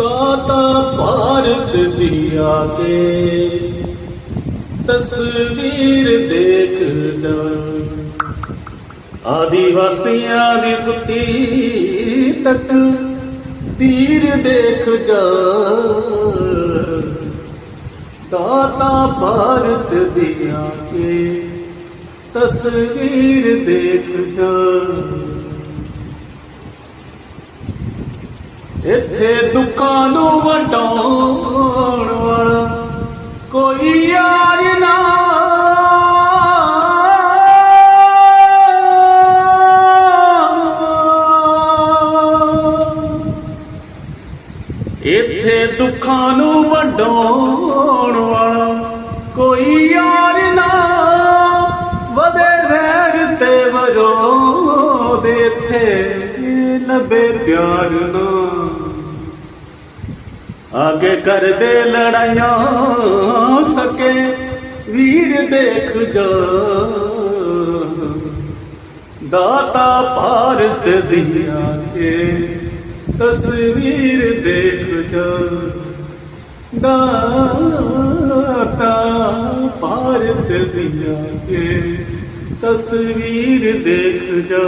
ਦਾਤਾ ਭਾਰਤ ਦੀਆ ਕੇ। ਤਸਵੀਰ ਦੇਖਦਾ ਆਦੀਵਾਸੀਆਂ ਦੀ ਸੁੱਤੀ ਤੱਕ ਤੀਰ ਦੇਖ ਜਾ। ਦਾਤਾ ਭਾਰਤ ਦੀਆ ਕੇ। ਤਸਵੀਰ ਦੇਖ ਜਾ। ਇੱਥੇ ਦੁੱਖਾਂ ਨੂੰ ਵਟਾਉਣ ਵਾਲਾ ਕੋਈ ਯਾਰ ਨਾ। ਇੱਥੇ ਦੁੱਖਾਂ ਨੂੰ ਵਡਾਉਣ ਵਾਲਾ ਕੋਈ ਯਾਰ ਨਾ। ਵਧੇ ਵੈਰ ਤੇ ਵਰੋਧ ਇੱਥੇ ਲੱਭੇ ਪਿਆਰ ਨਾ। ਆਗੇ ਕਰਦੇ ਲੜਾਈਆਂ ਸਕੇ, ਵੀਰ ਦੇਖ ਜਾ। ਦਾਤਾ ਭਾਰਤ ਦੀ ਆ ਕੇ, ਤਸਵੀਰ ਦੇਖ ਜਾ। ਦਾਤਾ ਭਾਰਤ ਦੀਆਂ ਆ ਕੇ ਤਸਵੀਰ ਦੇਖ ਜਾ।